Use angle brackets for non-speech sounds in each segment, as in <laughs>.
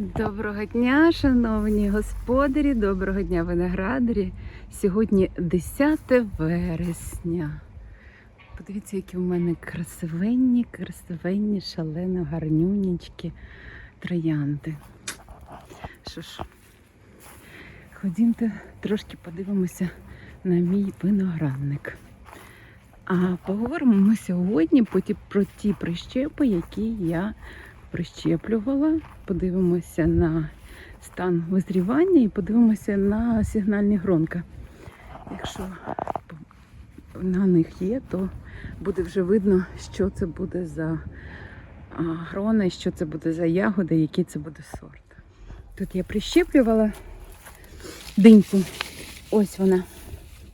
Доброго дня, шановні господарі, доброго дня, виноградарі. Сьогодні 10 вересня. Подивіться, які в мене красивенні, красивенні, шалено, гарнюнічки троянди. Що ж, ходімте трошки подивимося на мій виноградник. А поговоримо ми сьогодні про ті прищепи, які я прищеплювала. Подивимося на стан визрівання і подивимося на сигнальні гронка. Якщо на них є, то буде вже видно, що це буде за грона, що це буде за ягода, який це буде сорт. Тут я прищеплювала диньку. Ось вона,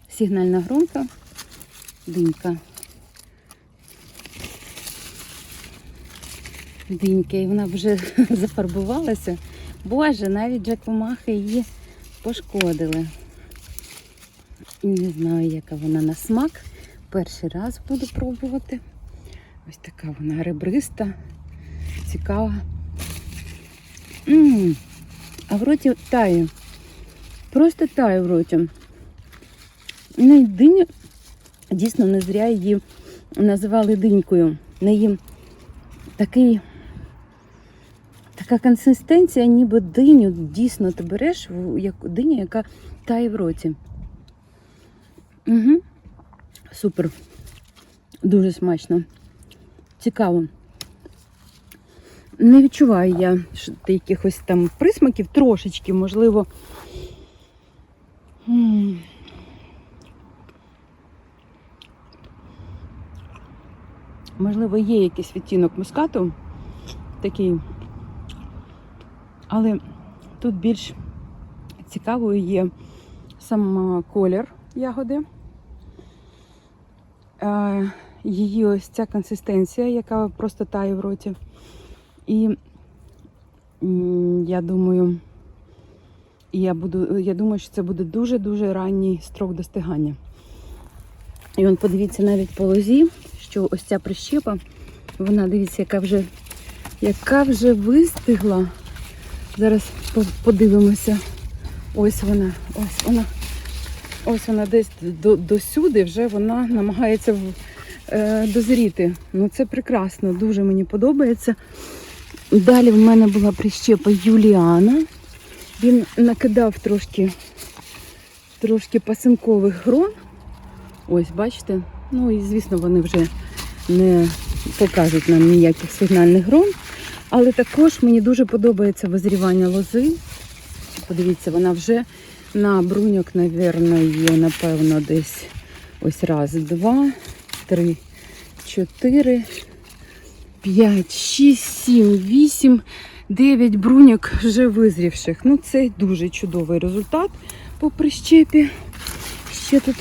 сигнальна гронка, динька. Динька, і вона вже <laughs> зафарбувалася. Боже, навіть джакомахи її пошкодили. Не знаю, яка вона на смак. Перший раз буду пробувати. Ось така вона ребриста, цікава. М-м-м. А в роті тає. Просто тає в роті. Ну диня, дійсно не зря її називали динькою. Неї такий така консистенція, ніби диню дійсно ти береш як диню, яка тає в роті. Угу. Супер. Дуже смачно. Цікаво. Не відчуваю я якихось там присмаків, трошечки, можливо. Можливо, є якийсь відтінок мускату такий. Але тут більш цікавою є сам колір ягоди. Е, Її ось ця консистенція, яка просто тає в роті. І я думаю, я, буду, я думаю, що це буде дуже-дуже ранній строк достигання. І он подивіться навіть по лозі, що ось ця прищепа, вона дивіться, яка вже, яка вже вистигла. Зараз подивимося. Ось вона, ось вона. Ось вона десь до, досюди вже вона намагається в- е, дозріти. Ну це прекрасно, дуже мені подобається. Далі в мене була прищепа Юліана. Він накидав трошки, трошки пасинкових грон. Ось, бачите? Ну і звісно, вони вже не покажуть нам ніяких сигнальних грон. Але також мені дуже подобається визрівання лози. Подивіться, вона вже на бруньок, напевно, є, напевно, десь ось раз, два, три, чотири, п'ять, шість, сім, вісім, дев'ять бруньок вже визрівших. Ну, це дуже чудовий результат по прищепі. Ще тут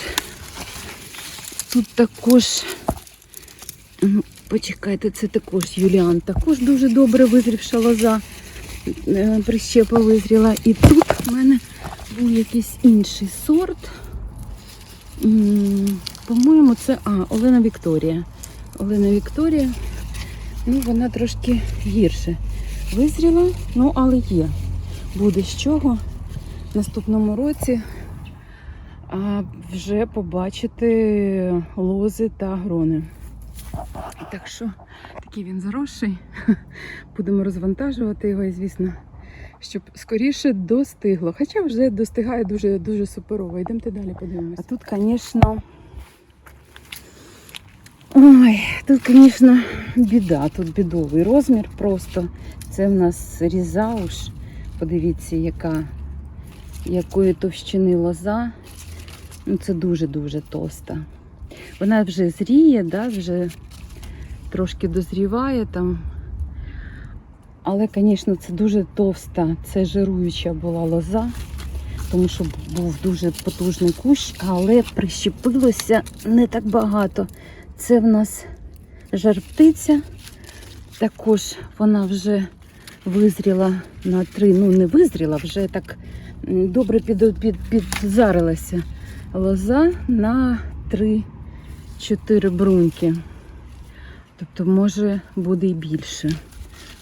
Тут також, ну, почекайте, це також Юліан. Також дуже добре визрівша лоза. е, Прищепа визріла. І тут в мене був якийсь інший сорт. По-моєму, це а, Олена Вікторія. Олена Вікторія. Ну, вона трошки гірше визріла, ну, але є. Буде з чого в наступному році а вже побачити лози та грони. Так що такий він заросший. <laughs> Будемо розвантажувати його, і звісно, щоб скоріше достигло. Хоча вже достигає дуже дуже суперово. Йдемте далі, подивимося. А тут, звісно. Ой, тут, звісно, біда, тут бідовий розмір просто. Це в нас різауш. Подивіться, яка, якої товщини лоза. Ну, це дуже-дуже товста. Вона вже зріє, да, вже трошки дозріває там. Але, звісно, це дуже товста, це жируюча була лоза, тому що був дуже потужний кущ, але прищепилося не так багато. Це в нас жар-птиця. Також вона вже визріла на три, ну не визріла, вже так добре під, під, підзарилася лоза на 3-4 бруньки. Тобто, може, буде і більше.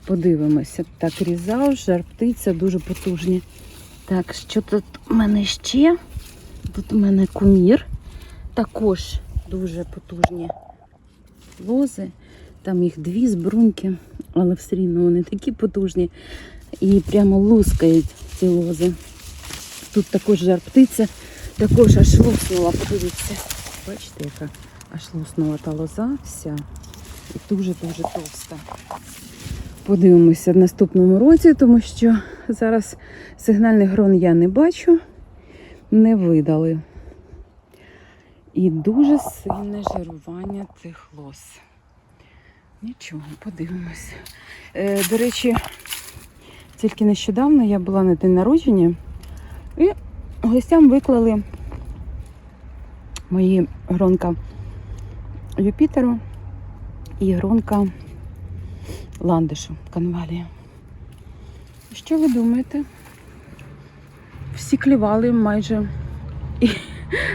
Подивимося. Так, різав, жар птиця дуже потужні. Так, що тут у мене ще? Тут у мене кумір. Також дуже потужні лози. Там їх дві збруньки, але все рівно вони такі потужні. І прямо лускають ці лози. Тут також жар птиця, також аж луснула, подивіться. Бачите, яка аж луснула та лоза вся. Дуже-дуже товста. Подивимося в наступному році, тому що зараз сигнальних грон я не бачу, не видали. І дуже сильне жирування цих лос. Нічого, подивимося. Е, до речі, тільки нещодавно я була на день народження і гостям виклали мої гронка Юпітеру і гронка ландишу канвалія. Що ви думаєте? Всі клівали майже і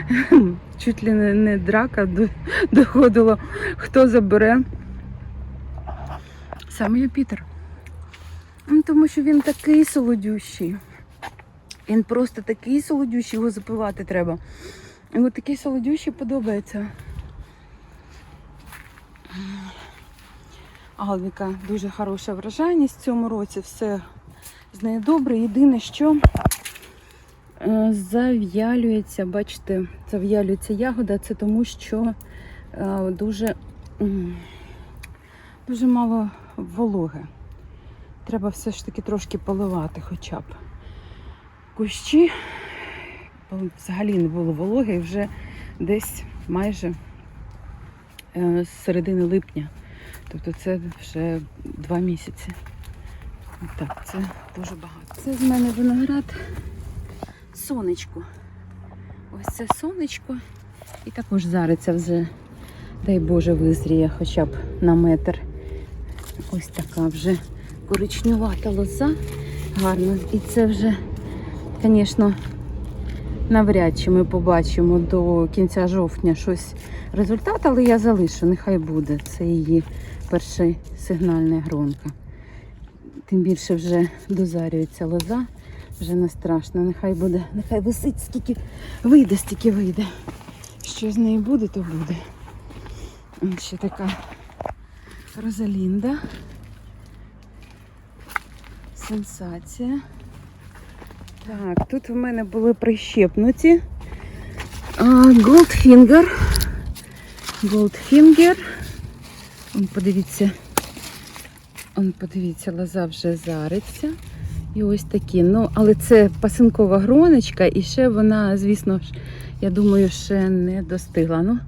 <laughs> чуть ли не, не драка до- доходило, хто забере. Саме Юпітер. Ну, Тому що він такий солодющий. Він просто такий солодющий, його запивати треба. Йому такий солодющий подобається. Алвіка дуже хороша врожайність в цьому році. Все з нею добре. Єдине, що е, зав'ялюється, бачите, зав'ялюється ягода, це тому, що е, дуже, дуже мало вологи. Треба все ж таки трошки поливати хоча б. Кущі взагалі не було вологи і вже десь майже е, з середини липня. Тобто це вже два місяці. Так, це дуже багато. Це з мене виноград сонечко. Ось це сонечко. І також зариця вже, дай Боже, визріє хоча б на метр. Ось така вже коричнювата лоза. Гарно. І це вже, звісно, навряд чи ми побачимо до кінця жовтня щось результат, але я залишу, нехай буде. Це її перша сигнальна гронка. Тим більше вже дозарюється лоза, вже не страшно. Нехай буде, нехай висить, скільки вийде, стільки вийде. Що з неї буде, то буде. Ось ще така Розалінда. Сенсація. Так, тут в мене були прищепнуті. Goldfinger. Goldfinger. Он, подивіться. Он, подивіться, лоза вже зариться. І ось такі. Ну, але це пасинкова гроночка, і ще вона, звісно ж, я думаю, ще не достигла. Ну.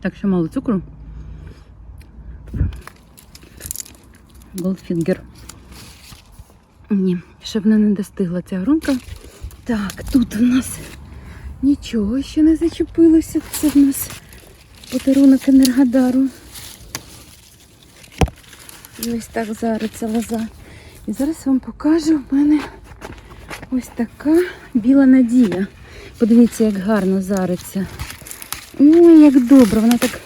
Так що мало цукру. Goldfinger. Ні, ще вона не достигла ця грунка. Так, тут у нас нічого ще не зачепилося. Це в нас подарунок Енергодару. І ось так зариться лоза. І зараз вам покажу в мене ось така біла надія. Подивіться, як гарно зариться. Ой, як добре, вона так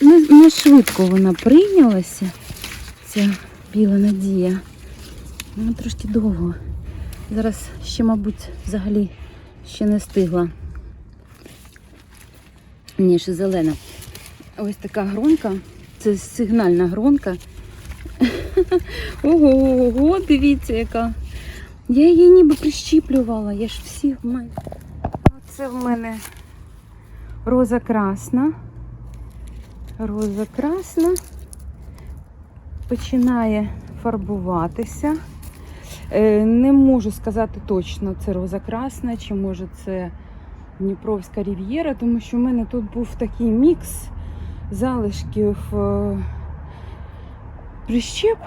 не, не швидко вона прийнялася. Ця біла надія. Ну, трошки довго. Зараз ще, мабуть, взагалі ще не стигла. Ні, ще зелена. Ось така гронка. Це сигнальна гронка. <laughs> Ого, ого, дивіться, яка. Я її ніби прищіплювала, я ж всі в мене. Це в мене роза красна. Роза красна. Починає фарбуватися. Е, Не можу сказати точно, це роза красна, чи може це Дніпровська рів'єра, тому що в мене тут був такий мікс залишків е, прищеп,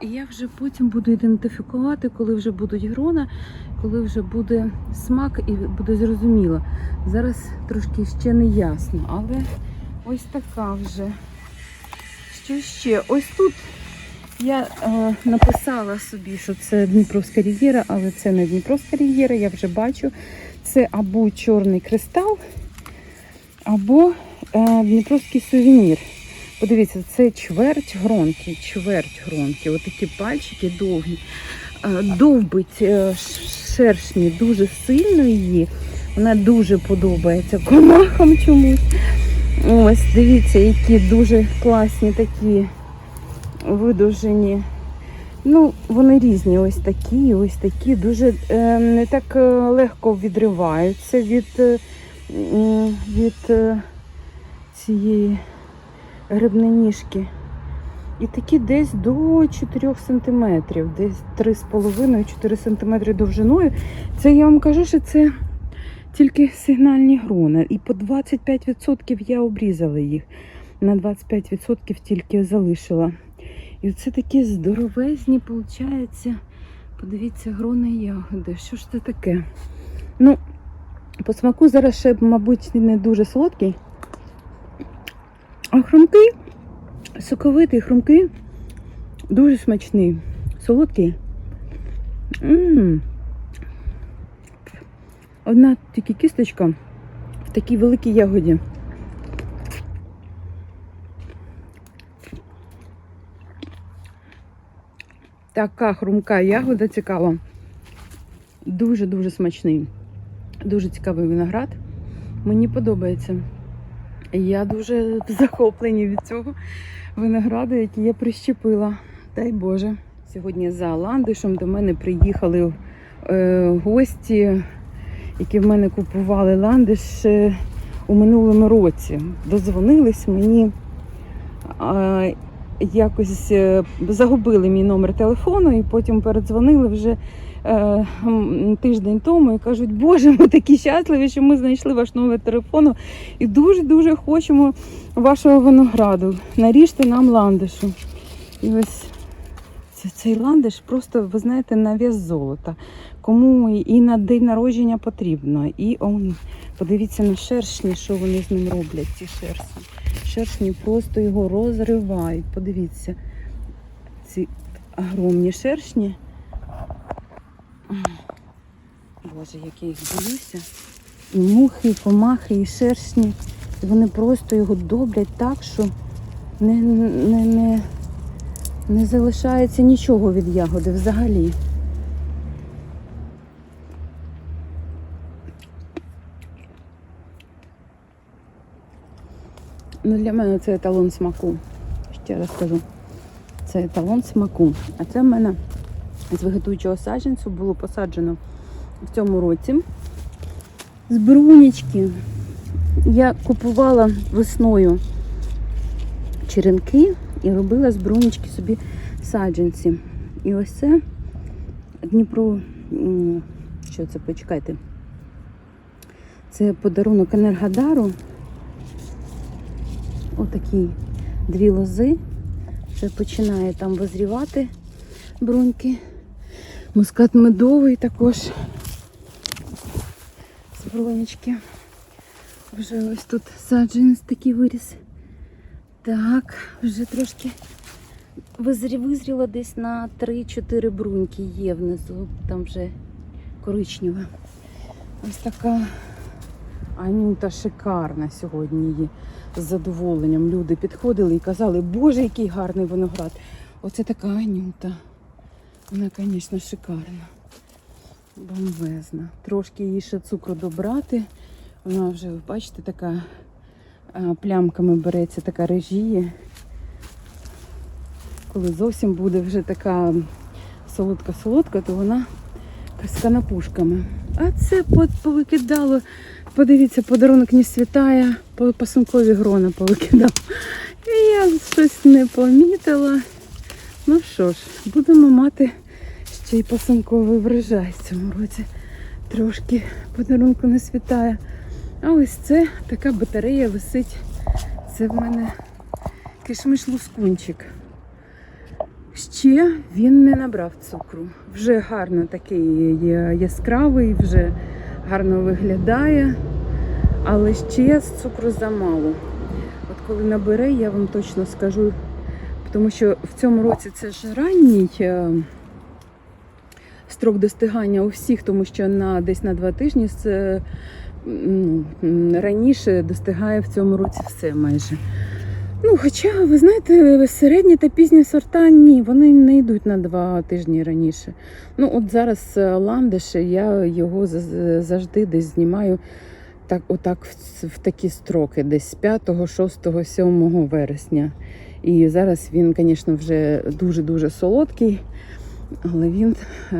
і я вже потім буду ідентифікувати, коли вже будуть грона, коли вже буде смак і буде зрозуміло. Зараз трошки ще не ясно, але ось така вже. Що ще? Ось тут я е, написала собі, що це Дніпровська рів'єра, але це не Дніпровська рів'єра, я вже бачу. Це або чорний кристал, або е, Дніпровський сувенір. Подивіться, це чверть гронки, чверть гронки. Отакі пальчики довгі. Е, Довбить е, шершні дуже сильно її. Вона дуже подобається комахам чомусь. Ось, дивіться, які дуже класні такі видовжені. Ну, вони різні, ось такі, ось такі, дуже е, не так е, легко відриваються від, е, від е, цієї грибниніжки. І такі десь до 4 см, десь 3,5-4 см довжиною. Це я вам кажу, що це тільки сигнальні грона. І по 25% я обрізала їх. На 25% тільки залишила. І це такі здоровезні, виходить. Подивіться, грони ягоди. Що ж це таке? Ну, по смаку зараз ще, мабуть, не дуже солодкий. А хрумкий, соковитий, хрумкий, дуже смачний. Солодкий. м Одна тільки кісточка в такій великій ягоді. Така хрумка ягода цікава. Дуже-дуже смачний. Дуже цікавий виноград. Мені подобається. Я дуже в захопленні від цього винограду, який я прищепила. Дай Боже. Сьогодні за ландишем до мене приїхали е, гості, які в мене купували ландиш е, у минулому році. Дозвонились мені. А, якось е, загубили мій номер телефону і потім передзвонили вже е, тиждень тому і кажуть, Боже, ми такі щасливі, що ми знайшли ваш номер телефону і дуже-дуже хочемо вашого винограду. Наріжте нам ландишу. І ось це- цей ландиш просто, ви знаєте, на вес золота. Кому і- на день народження потрібно. І он, подивіться на шершні, що вони з ним роблять, ці шершні. Шершні просто його розривають. Подивіться, ці огромні шершні. Боже, як я їх боюся. І мухи, і комахи, і шершні. Вони просто його доблять так, що не, не, не, не залишається нічого від ягоди взагалі. Ну, для мене це еталон смаку. Ще раз кажу. Це еталон смаку. А це в мене з вегетуючого саджанцю було посаджено в цьому році. З брунічки. Я купувала весною черенки і робила з брунічки собі саджанці. І ось це Дніпро. Що це? Почекайте. Це подарунок Енергодару. Отакі дві лози. Вже починає там визрівати бруньки. Мускат медовий також. З бронечки. Вже ось тут саджанець такий виріс. Так, вже трошки визрі, визріло десь на 3-4 бруньки є внизу. Там вже коричнева. Ось така Анюта шикарна сьогодні її з задоволенням. Люди підходили і казали, Боже, який гарний виноград. Оце така Анюта. Вона, звісно, шикарна. Бомбезна. Трошки їй ще цукру добрати. Вона вже, ви бачите, така плямками береться, така режіє. Коли зовсім буде вже така солодка-солодка, то вона з канапушками. А це повикидало. Подивіться, подарунок не світає, пасункові грона повикидав. І я щось не помітила. Ну що ж, будемо мати ще й пасунковий врожай в цьому році. Трошки подарунку не світає. А ось це така батарея висить. Це в мене кишмиш лускунчик. Ще він не набрав цукру. Вже гарно такий яскравий, вже гарно виглядає, але ще з цукру замало. От коли набере, я вам точно скажу, тому що в цьому році це ж ранній е, строк достигання у всіх, тому що на десь на два тижні це м, раніше достигає в цьому році все майже. Ну, хоча, ви знаєте, середні та пізні сорта ні, вони не йдуть на два тижні раніше. Ну, от зараз е, ландиш, я його завжди десь знімаю так, отак в, в такі строки, десь 5, 6, 7 вересня. І зараз він, звісно, вже дуже-дуже солодкий, але він е,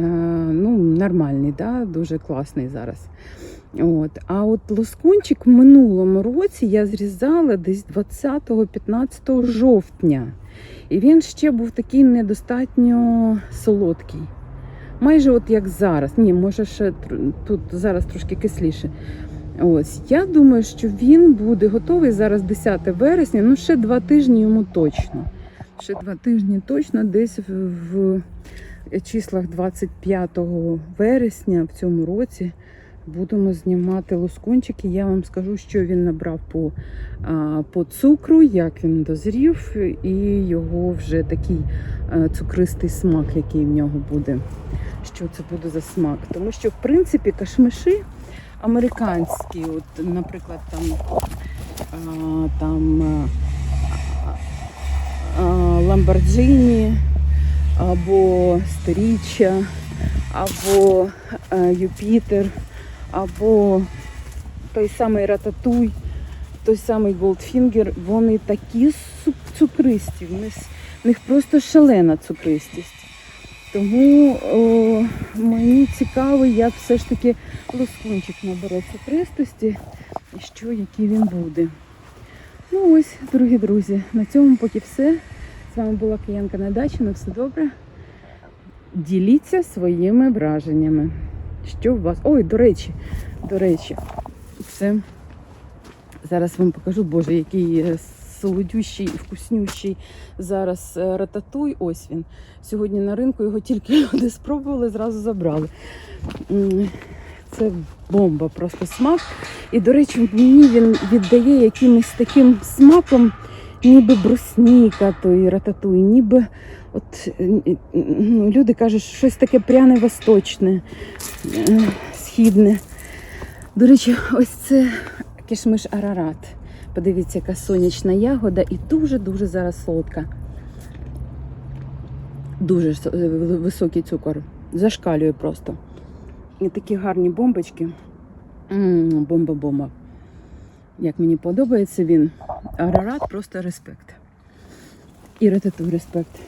ну, нормальний, да? дуже класний зараз. От. А от лоскунчик в минулому році я зрізала десь 20-15 жовтня. І він ще був такий недостатньо солодкий. Майже от як зараз. Ні, може ще тут зараз трошки кисліше. Ось, я думаю, що він буде готовий зараз 10 вересня, ну ще два тижні йому точно. Ще два тижні точно, десь в, числах 25 вересня в цьому році будемо знімати лоскунчики. Я вам скажу, що він набрав по, по цукру, як він дозрів, і його вже такий цукристий смак, який в нього буде. Що це буде за смак? Тому що, в принципі, кашмиші американські, от, наприклад, там, там Ламборджині або Сторіччя, або е, Юпітер, або той самий Рататуй, той самий Голдфінгер, вони такі цукристі, в них, просто шалена цукристість. Тому о, мені цікаво, як все ж таки лоскунчик набере цукристості і що, який він буде. Ну ось, дорогі друзі, на цьому поки все. З вами була Киянка на дачі, на все добре. Діліться своїми враженнями. Що у вас? Ой, до речі, до речі, це зараз вам покажу, боже, який е, солодющий і вкуснющий зараз е, рататуй. Ось він. Сьогодні на ринку його тільки <laughs> люди спробували, зразу забрали. Це бомба, просто смак. І, до речі, мені він віддає якимось таким смаком, ніби брусніка той рататуй, ніби от, ну, люди кажуть, що щось таке пряне восточне, е, східне. До речі, ось це кишмиш арарат. Подивіться, яка сонячна ягода і дуже-дуже зараз солодка. Дуже е, високий цукор. Зашкалює просто. І такі гарні бомбочки. Бомба-бомба. Як мені подобається він. Арарат просто респект. І ретатуй респект.